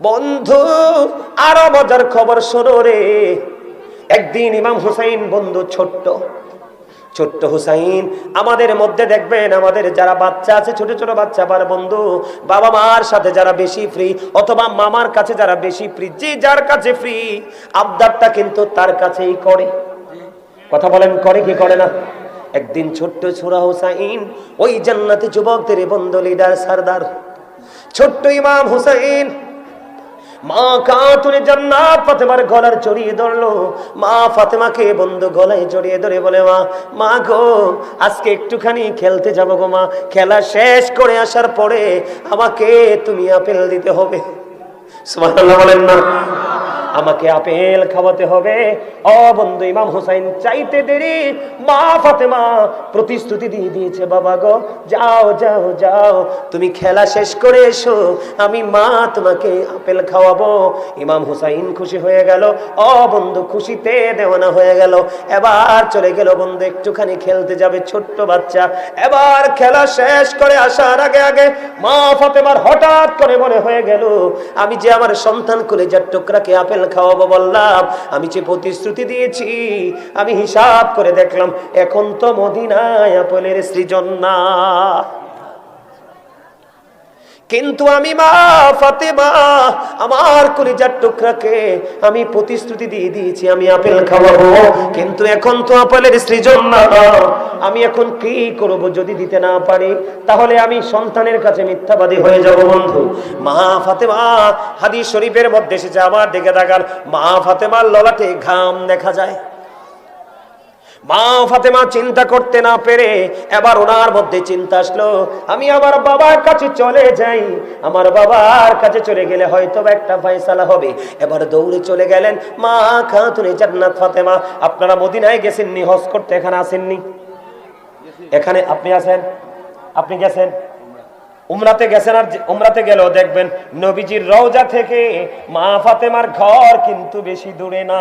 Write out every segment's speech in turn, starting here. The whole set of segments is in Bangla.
বন্ধু আরও মজার খবর শোনো রে। একদিন ইমাম হুসাইন বন্ধু ছোট্ট ছোট্ট হুসাইন, আমাদের মধ্যে দেখবেন আমাদের যারা বাচ্চা আছে, ছোট ছোট বাচ্চা, আবার বন্ধু, বাবা মার সাথে যারা বেশি ফ্রি অথবা মামার কাছে যারা বেশি ফ্রি যে যার কাছে ফ্রি আবদারটা কিন্তু তার কাছেই করে। কথা বলেন, করে কি করে না? একদিন ছোট্ট ছোড়া হুসাইন, ওই জান্নাতি যুবকদের বন্ধু লিডার সর্দার, ছোট্ট ইমাম হুসাইন মা কাতুনে জান্নাত ফাতেমার গলার জড়িয়ে ধরলো। মা ফাতেমাকে বন্ধু গলায় জড়িয়ে ধরে বলে, মা মা গো, আজকে একটুখানি খেলতে যাব গো মা। খেলা শেষ করে আসার পরে আমাকে তুমি আপেল দিতে হবে। সুবহানাল্লাহ বলেন না। আমাকে আপেল খাওয়াতে হবে। ও বন্ধু, ইমাম হুসাইন চাইতে দেরি। মা ফাতেমা প্রতিশ্রুতি দিয়ে দিয়েছে, বাবা গো, যাও যাও যাও। তুমি খেলা শেষ করে এসো, আমি মা তোমাকে আপেল খাওয়াবো। ইমাম হুসাইন খুশি হয়ে গেল। ও বন্ধু, খুশিতে দেওয়ানা হয়ে গেল। এবার চলে গেল বন্ধু, একটুখানি খেলতে যাবে ছোট্ট বাচ্চা। এবার খেলা শেষ করে আসার আগে আগে মা ফাতেমার হঠাৎ করে মনে হয়ে গেল, আমি যে আমার সন্তান করে যার টুকরাকে আপেল খাওয়াবো বললাম, আমি যে প্রতিশ্রুতি দিয়েছি, আমি হিসাব করে দেখলাম, এখন তো মদিনায় আপেলের সৃজন না। কিন্তু আমি মা ফাতেমা, আমার কলিজার টুকরাকে আমি প্রতিশ্রুতি দিয়ে দিয়েছি, আমি আপেল খাওয়াবো। কিন্তু এখন তো আপেলের সৃজন না। আমি এখন কি করব যদি দিতে না পারি? তাহলে আমি সন্তানের কাছে মিথ্যাবাদী হয়ে যাব, বন্ধু। মা ফাতেমা, হাদিস শরীফের মধ্যে এসেছে, আমার দিকে তাকান। মা ফাতেমার ললাটে ঘাম দেখা যায়। মা ফাতেমা চিন্তা করতে না পেরে এবার ওনার মধ্যে চিন্তা আসলো, আমি আমার বাবার কাছে চলে যাই, আমার বাবার কাছে চলে গেলে হয়তো একটা ফয়সালা হবে। এবার দৌড়ে চলে গেলেন মা খাতুনে জান্নাত ফাতেমা। আপনারা মদিনায় গেছেননি, হজ করতে এখানে আসেননি? এখানে আপনি আছেন? আপনি গেছেন? উমরাতে গেছেন আর উমরাতে গেলেও দেখবেন নবীজির রওজা থেকে মা ফাতেমার ঘর কিন্তু বেশি দূরে না।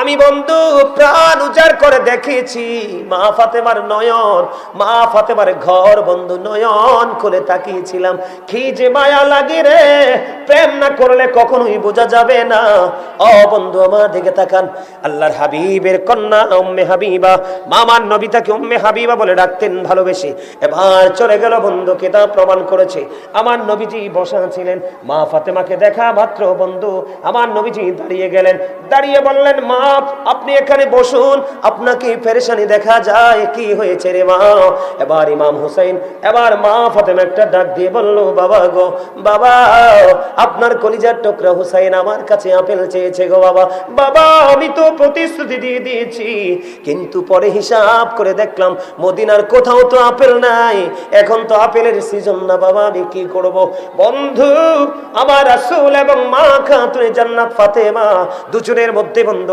আমি বন্ধু, প্রাণ উজাড় করে দেখেছি। মা ফাতেমার নয়ন, মা ফাতেমার ঘর বন্ধু, নয়ন খুলে তাকিয়েছিলাম। কি যে মায়া লাগে রে, প্রেম না করলে কখনোই বোঝা যাবে না। ও বন্ধু, আমার দিকে তাকান। আল্লাহর হাবিবের কন্যা উম্মে হাবিবা, মামার নবী তাকে উম্মে হাবিবা বলে ডাকতেন, ভালোবেসে। এবার চলে গেল বন্ধু, কেতাব প্রমাণ করেছে। আমার নবীজি বসা ছিলেন। মা ফাতেমাকে দেখা মাত্র বন্ধু, আমার নবীজি দাঁড়িয়ে গেলেন। দাঁড়িয়ে বললেন, মা আপনি এখানে বসুন, আপনাকে ফেরেশানি দেখা যায়, কি হয়েছে রে মা? এবার ইমাম হুসাইন, এবার মা ফাতেমা একটা ডাক দিয়ে বলল, বাবা গো, বাবা, আপনার কলিজার টুকরা হুসাইন আমার কাছে আপেল চেয়েছে গো বাবা। বাবা, আমি তো প্রতিশ্রুতি দিয়ে দিয়েছি, কিন্তু পরে হিসাব করে দেখলাম, মদিনার কোথাও তো আপেল নাই। এখন তো আপেলের সিজন না বাবা, আমি কি করব? বন্ধু, আমার রাসূল এবং মা খাতুনে জান্নাত ফাতেমা, দুজনের মধ্যে বন্ধু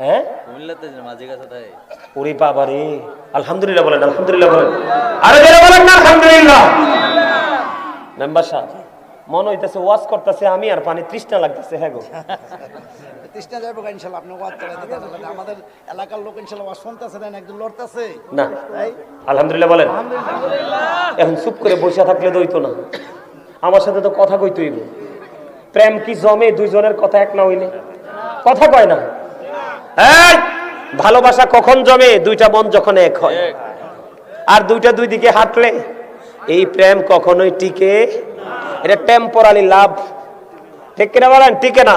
হ্যাঁ? ওরে বাবা রে আলহামদুলিল্লাহ বলেন আলহামদুলিল্লাহ বলেন। আরে যারা বলেন না আলহামদুলিল্লাহ। মেম্বার সাহেব মনে হইতেছে ওয়াজ করতেছে আমি আর পানি তৃষ্ণা লাগতেছে হ্যাঁ গো। তৃষ্ণা যাইব ইনশাল্লাহ আপনি ওয়াজ করে দিতে আমাদের এলাকার লোক ইনশাল্লাহ ওয়াজ শুনতেছে না? একজন লড়তেছে। না। আলহামদুলিল্লাহ বলেন। এখন চুপ করে বসে থাকলে দইতো না। আমার সাথে তো কথা কইতে হইব। প্রেম কি জমে দুইজনের কথা এক না হইলে? কথা কয় না। ভালোবাসা কখন জমে? দুইটা মন যখন এক হয়। আর দুইটা দুই দিকে হাঁটলে? এই প্রেম কখনোই টিকে এটা টেম্পোরালি লাভ ঠিক কিনা বলেন? টিকে না।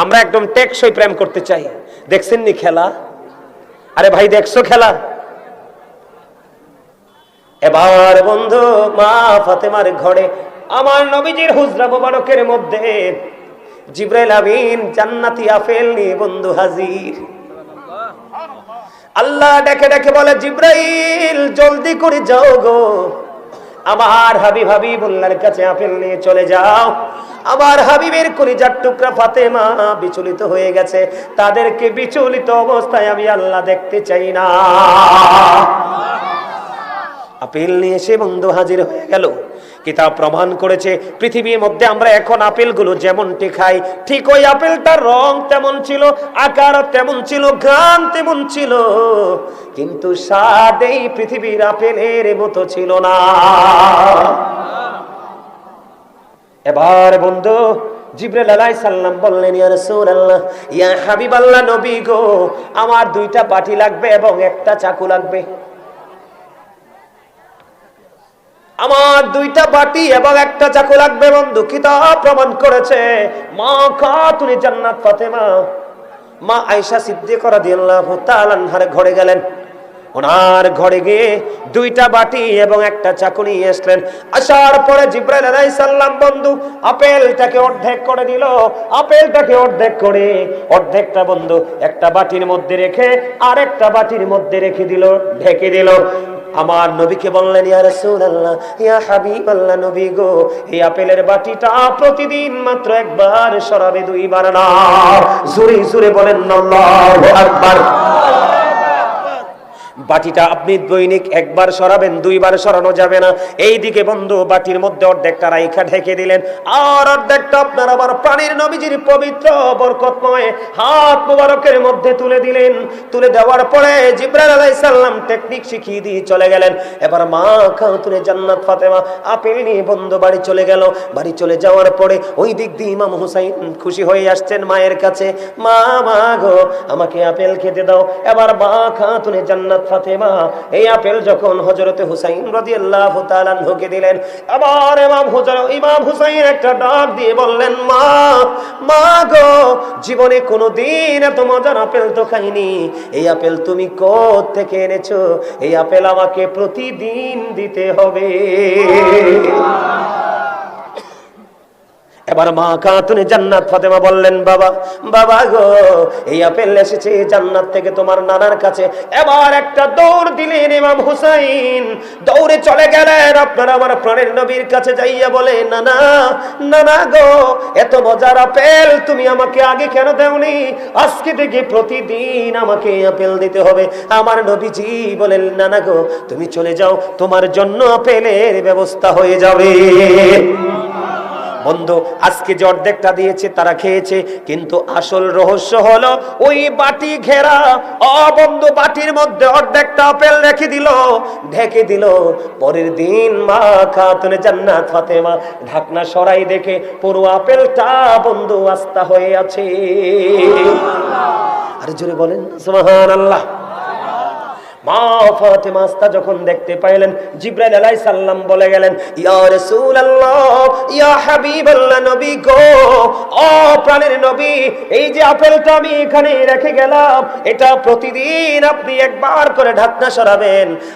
আমরা একদম টেকসই প্রেম করতে চাই। দেখছেন নি খেলা? আরে ভাই দেখছ খেলা? এবার বন্ধু মা ফাতেমার ঘরে আমার নবীজির হুজরা মোবারকের মধ্যে জিব্রাইল আমিন জান্নাতি আপেল নিয়ে বন্ধু হাজির। আল্লাহ ডেকে ডেকে বলে, জিব্রাইল, জলদি করে যাও গো। আমার হাবিব হাবিবুল্লাহর কাছে আপেল নিয়ে চলে যাও। আমার হাবিবের কলিজার টুকরা ফাতেমা বিচলিত হয়ে গেছে। তাদেরকে বিচলিত অবস্থায় আমি আল্লাহ দেখতে চাই না। আপেল নিয়ে এসে বন্ধু হাজির হয়ে গেল। কিতাব প্রমাণ করেছে। পৃথিবীর মধ্যে আমরা এখন আপেলগুলো যেমনটি খাই, ঠিক ওই আপেলটার রং তেমন ছিল, আকার তেমন ছিল গান তেমন ছিল। কিন্তু স্বাদ এই পৃথিবীর আপেলের মতো ছিল না। এবার বন্ধু আমার দুইটা বাটি লাগবে এবং একটা চাকু লাগবে। আমার দুইটা বাটি এবং একটা চাকু লাগবে বন্ধু, কিতাব প্রমাণ করেছে। মা খাতুনি জান্নাত ফাতেমা, মা আয়েশা সিদ্দিকা রাদিয়াল্লাহু তাআলা আনহার ঘরে গেলেন। ওনার ঘরে গিয়ে দুইটা বাটি এবং একটা চাকু নিয়ে আসলেন। আসার পরে জিব্রাইল আলাইহিস বন্ধু, আপেলটাকে অর্ধেক করে দিল। আপেলটাকে অর্ধেক করে, অর্ধেকটা বন্ধু, একটা বাটির মধ্যে রেখে আরেকটা বাটির মধ্যে রেখে দিল, ঢেকে দিল। আমার নবীকে বললেন, ইয়া রাসূলুল্লাহ, ইয়া হাবিবাল্লাহ নবী গো, এই আপেলের বাটিটা প্রতিদিন মাত্র একবার সরাবে দুইবার না। জোরে জোরে বলেন, আল্লাহু আকবার। বাটিটা আপনি দৈনিক একবার সরাবেন, দুইবার সরানো যাবে না। এই দিকে বন্ধু, বাটির মধ্যে অর্ধেকটা রাইখা ঢেকে দিলেন। আর অর্ধেকটা আপনার আবার প্রাণীর নবীজির পবিত্র বরকতময় হাত মুবারকের মধ্যে তুলে দিলেন। তুলে দেওয়ার পরে জিব্রাইল আলাইহিস সালাম টেকনিক শিখিয়ে দিয়ে চলে গেলেন। এবার মা খাতুনে জান্নাত ফাতেমা আপেল নিয়ে বন্ধু বাড়ি চলে গেল। বাড়ি চলে যাওয়ার পরে ওই দিক দিয়ে ইমাম হুসাইন খুশি হয়ে আসছেন মায়ের কাছে। মা মা গো, আমাকে আপেল খেতে দাও। এবার মা খাতুনে জান্নাত ফাতেমা, এই আপেল যখন হযরতে হুসাইন রাদিয়াল্লাহু তাআলা ঢুকে দিলেন, আবার ইমাম হুজুর ইমাম হুসাইন একটা ডাক দিয়ে বললেন, মা মা গো, জীবনে কোনোদিন এত মজার আপেল তো খাইনি। এই আপেল তুমি কোথ থেকে এনেছো? এই আপেল আমাকে প্রতিদিন দিতে হবে। এবার মা খাতুনে জান্নাত ফাতেমা বললেন, বাবা বাবা গো, এই আপেল এসেছে জান্নাত থেকে তোমার নানার কাছে। এবার একটা দৌড় দিলেন ইমাম হুসাইন। দৌড়ে চলে গেলেন, আপনার আমার প্রাণের নবীর কাছে যাইয়া বলে নানা নানা গো, এত মজার আপেল তুমি আমাকে আগে কেন দেওনি? আজকে থেকে প্রতিদিন আমাকে আপেল দিতে হবে। আমার নবীজি বলেন, নানা গো, তুমি চলে যাও, তোমার জন্য আপেলের ব্যবস্থা হয়ে যাবে। বন্ধু আজকে যে অর্ধেকটা দিয়েছে তারা খেয়েছে কিন্তু আসল রহস্য হলো ওই বাটি ঘেরা অ বন্ধু বাটির মধ্যে অর্ধেকটা আপেল রেখে দিল ঢেকে দিল। পরের দিন মা খাতুনে জান্নাত ফাতেমা ঢাকনা সরাই দেখে পুরো আপেলটা বন্ধু আস্তা হয়ে আছে। আর জোরে বলেন সুবহানাল্লাহ।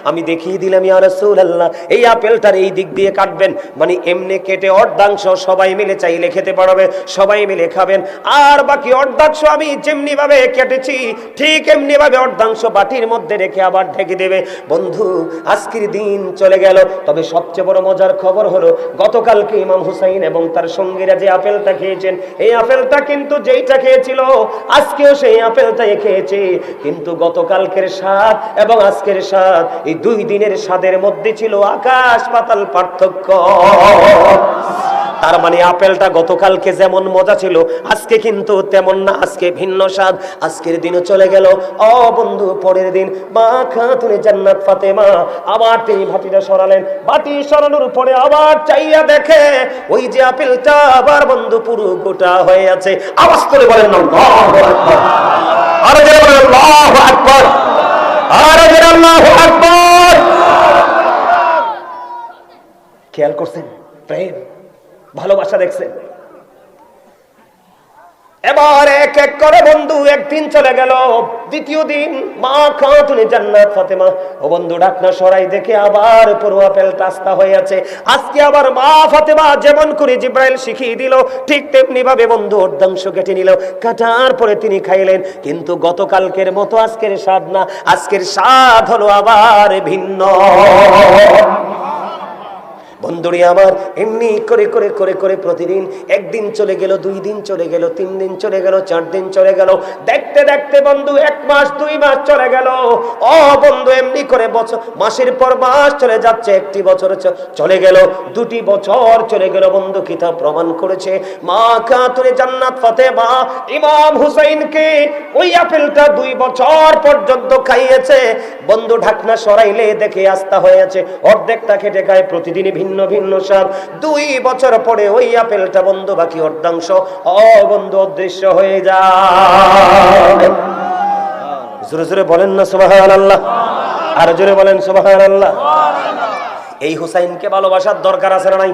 আমি দেখিয়ে দিলাম এই আপেলটার এই দিক দিয়ে কাটবেন মানে এমনি কেটে অর্ধাংশ সবাই মিলে চাইলে খেতে পারবে, সবাই মিলে খাবেন। আর বাকি অর্ধাংশ আমি যেমনি ভাবে কেটেছি, ঠিক এমনি ভাবে অর্ধাংশ বাটির মধ্যে রেখে আবার ঢেকে দেবে। বন্ধু, আজকের দিন চলে গেল। তবে সবচেয়ে বড় মজার খবর হলো, গতকালকে ইমাম হুসাইন এবং তার সঙ্গীরা যে আপেলটা খেয়েছেন, এই আপেলটা কিন্তু যেইটা খেয়েছিল, আজকেও সেই আপেলটাই খেয়েছে। কিন্তু গতকালকের স্বাদ এবং আজকের স্বাদ, এই দুই দিনের স্বাদের মধ্যে ছিল আকাশ পাতাল পার্থক্য। তার মানে আপেলটা গতকালকে যেমন মজা ছিল, আজকে কিন্তু তেমন না, আজকে ভিন্ন স্বাদ। আজকের দিনও চলে গেল। অ বন্ধু, পরের দিন মা খাতুনে জান্নাত ফাতেমা আবার তিনি ভাটিটা সরালেন। বাটি সরানোর পরে আবার চাইয়া দেখে, ওই যে আপেলটা আবার বন্ধু পুরো গোটা হয়ে আছে। আওয়াজ করে বলেন না আরে আল্লাহু আকবার। আরে আল্লাহু আকবার। খেয়াল করছেন? প্রেম। ভালোবাসা দেখছেন এবার এক এক করে বন্ধু একদিন চলে গেল। দ্বিতীয় দিন মা খাতুনে জান্নাত ফাতেমা। ও বন্ধু, ডাকনা সরাই দেখে আবার পুরো আপেল টাস্তা হয়ে আছে। আজকে আবার মা ফাতেমা যেমন করে জিব্রাইল শিখিয়ে দিল, ঠিক তেমনি ভাবে বন্ধু অর্ধাংশ কেটে নিল। কাটার পরে তিনি খাইলেন। কিন্তু গতকালকের মতো আজকের স্বাদ না। আজকের স্বাদ হলো আবার ভিন্ন। বন্ধুরি আমার এমনি করে করে করে করে প্রতিদিন একদিন চলে গেল, দুই দিন চলে গেল, তিন দিন চলে গেল, চার দিন চলে গেল, দেখতে দেখতে বন্ধু এক মাস, দুই মাস চলে গেল। ও বন্ধু, এমনি করে বছর মাসের পর মাস চলে যাচ্ছে, একটি বছর চলে গেল, দুটি বছর চলে গেল, বন্ধু কিতাব প্রমাণ করেছে। মা কাতুরে জান্নাত ফাতেমা ইমাম হুসাইনকে ওই আপেলটা দুই বছর পর্যন্ত খাইয়েছে। বন্ধু ঢাকনা সরাইলে দেখে আস্থা হয়েছে অর্ধেকটা খেটে খায়, প্রতিদিনই ভিন্ন ভিন্ন ভিন্ন স্বাদ। দুই বছর পরে ওই আপেলটা বন্ধু বাকি অর্ধাংশ অবন্ধ অদৃশ্য হয়ে যায়। জোরে জোরে বলেন না সুবাহান আল্লাহ আর জোরে বলেন সুবাহান আল্লাহ এই হুসাইনকে ভালোবাসার দরকার আছে না নাই?